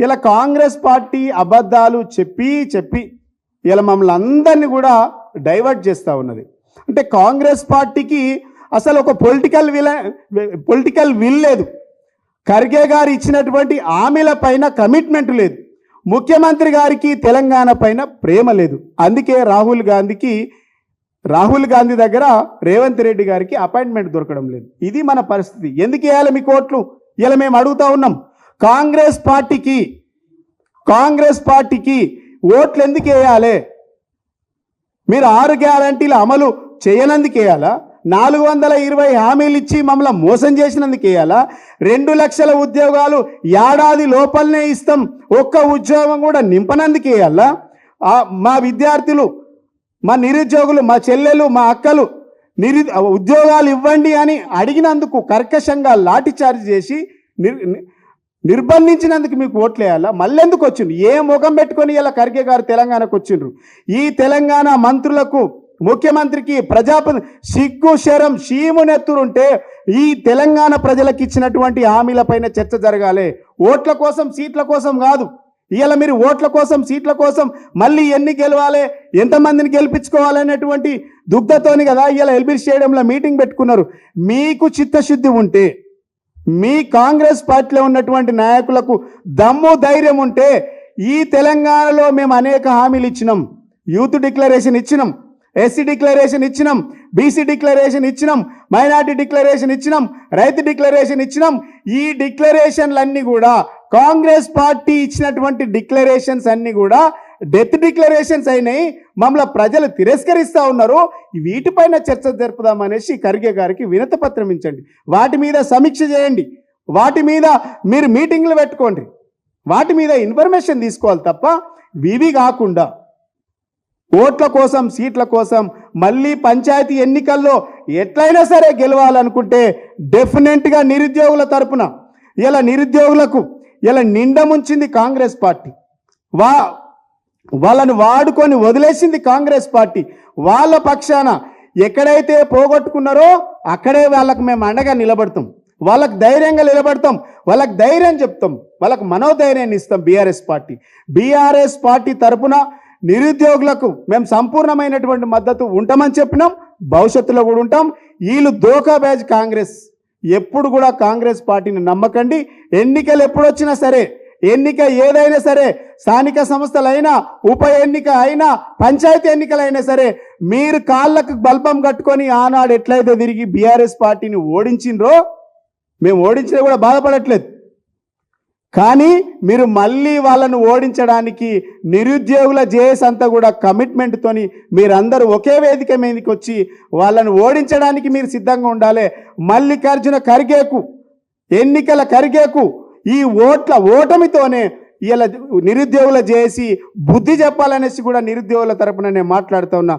ఇలా కాంగ్రెస్ పార్టీ అబద్ధాలు చెప్పి చెప్పి ఇలా మమ్మల్ని అందరినీ కూడా డైవర్ట్ చేస్తూ ఉన్నది. అంటే కాంగ్రెస్ పార్టీకి అసలు ఒక పొలిటికల్ విల్ పొలిటికల్ విల్ లేదు. ఖర్గే గారు ఇచ్చినటువంటి హామీల పైన కమిట్మెంట్ లేదు. ముఖ్యమంత్రి గారికి తెలంగాణ పైన ప్రేమ లేదు. అందుకే రాహుల్ గాంధీకి రాహుల్ గాంధీ దగ్గర రేవంత్ రెడ్డి గారికి అపాయింట్మెంట్ దొరకడం లేదు. ఇది మన పరిస్థితి. ఎందుకు వేయాలి మీ కోట్లు? ఇలా మేము అడుగుతా ఉన్నాం. కాంగ్రెస్ పార్టీకి కాంగ్రెస్ పార్టీకి ఓట్లు ఎందుకు వేయాలి? మీరు ఆరు గ్యారంటీల అమలు చేయనందుకు వేయాలా? నాలుగు వందల ఇరవై హామీలు ఇచ్చి మమ్మల్ని మోసం చేసినందుకు వేయాలా? రెండు లక్షల ఉద్యోగాలు ఏడాది లోపలనే ఇస్తాం. ఒక్క ఉద్యోగం కూడా నింపనందుకు వేయాలా? మా విద్యార్థులు మా నిరుద్యోగులు మా చెల్లెలు మా అక్కలు నిరు ఉద్యోగాలు ఇవ్వండి అని అడిగినందుకు కర్కశంగా లాఠీ చార్జ్ చేసి నిర్ ని- నిర్బంధించినందుకు మీకు ఓట్లు వేయాలా? మళ్ళీ ఎందుకు వచ్చిండ్రు? ఏ ముఖం పెట్టుకొని ఇలా ఖర్గే గారు తెలంగాణకు వచ్చిండ్రు? ఈ తెలంగాణ మంత్రులకు ముఖ్యమంత్రికి ప్రజాపతి సిగ్గు శరం షీము నెత్తురుంటే ఈ తెలంగాణ ప్రజలకు ఇచ్చినటువంటి హామీలపైన చర్చ జరగాలి. ఓట్ల కోసం సీట్ల కోసం కాదు. ఇవాళ మీరు ఓట్ల కోసం సీట్ల కోసం మళ్ళీ ఎన్ని గెలవాలి ఎంతమందిని గెలిపించుకోవాలనేటువంటి దుగ్ధతోని కదా ఇవాళ ఎల్బీ స్టేడియంలో మీటింగ్ పెట్టుకున్నారు. మీకు చిత్తశుద్ధి ఉంటే మీ కాంగ్రెస్ పార్టీలో ఉన్నటువంటి నాయకులకు దమ్ము ధైర్యం ఉంటే ఈ తెలంగాణలో మేము అనేక హామీలు ఇచ్చినాం. యూత్ డిక్లరేషన్ ఇచ్చినాం. ఎస్సీ డిక్లరేషన్ ఇచ్చినాం. బీసీ డిక్లరేషన్ ఇచ్చినాం. మైనార్టీ డిక్లరేషన్ ఇచ్చినాం. రైతు డిక్లరేషన్ ఇచ్చినాం. ఈ డిక్లరేషన్లన్నీ కూడా కాంగ్రెస్ పార్టీ ఇచ్చినటువంటి డిక్లరేషన్స్ అన్నీ కూడా డెత్ డిక్లరేషన్స్ అయినాయి. మమ్మల్ని ప్రజలు తిరస్కరిస్తూ ఉన్నారు. వీటిపైన చర్చ జరుపుదామనేసి ఖర్గే గారికి వినతి పత్రం ఇచ్చండి వాటి మీద సమీక్ష చేయండి. వాటి మీద మీరు మీటింగ్లు పెట్టుకోండి. వాటి మీద ఇన్ఫర్మేషన్ తీసుకోవాలి తప్ప వివి కాకుండా ఓట్ల కోసం సీట్ల కోసం మళ్ళీ పంచాయతీ ఎన్నికల్లో ఎట్లయినా సరే గెలవాలనుకుంటే డెఫినెట్గా నిరుద్యోగుల తరపున ఇలా నిరుద్యోగులకు ఇలా నిండముంచింది కాంగ్రెస్ పార్టీ. వా వాళ్ళని వాడుకొని వదిలేసింది కాంగ్రెస్ పార్టీ. వాళ్ళ పక్షాన ఎక్కడైతే పోగొట్టుకున్నారో అక్కడే వాళ్ళకు మేము అండగా నిలబడతాం. వాళ్ళకు ధైర్యంగా నిలబడతాం. వాళ్ళకి ధైర్యం చెప్తాం. వాళ్ళకు మనోధైర్యాన్ని ఇస్తాం బీఆర్ఎస్ పార్టీ. బీఆర్ఎస్ పార్టీ తరపున నిరుద్యోగులకు మేము సంపూర్ణమైనటువంటి మద్దతు ఉంటామని చెప్పినాం. భవిష్యత్తులో కూడా ఉంటాం. వీళ్ళు దోకా కాంగ్రెస్. ఎప్పుడు కూడా కాంగ్రెస్ పార్టీని నమ్మకండి. ఎన్నికలు ఎప్పుడు వచ్చినా సరే ఎన్నిక ఏదైనా సరే స్థానిక సంస్థలైనా ఉప ఎన్నిక అయినా పంచాయతీ ఎన్నికలైనా సరే మీరు కాళ్ళకు బల్బం కట్టుకొని ఆనాడు ఎట్లయితే తిరిగి బీఆర్ఎస్ పార్టీని ఓడించిండ్రో మేము ఓడించినా కూడా బాధపడట్లేదు. కానీ మీరు మళ్ళీ వాళ్ళను ఓడించడానికి నిరుద్యోగుల జేఎస్ అంతా కూడా కమిట్మెంట్తోని మీరందరూ ఒకే వేదిక మీదకి వచ్చి వాళ్ళను ఓడించడానికి మీరు సిద్ధంగా ఉండాలి. మల్లికార్జున ఖర్గేకు ఎన్నికల ఖర్గేకు ఈ ఓట్ల ఓటమితోనే ఇలా నిరుద్యోగుల చేసి బుద్ధి చెప్పాలనేసి కూడా నిరుద్యోగుల తరపున నేను మాట్లాడుతూ ఉన్నా.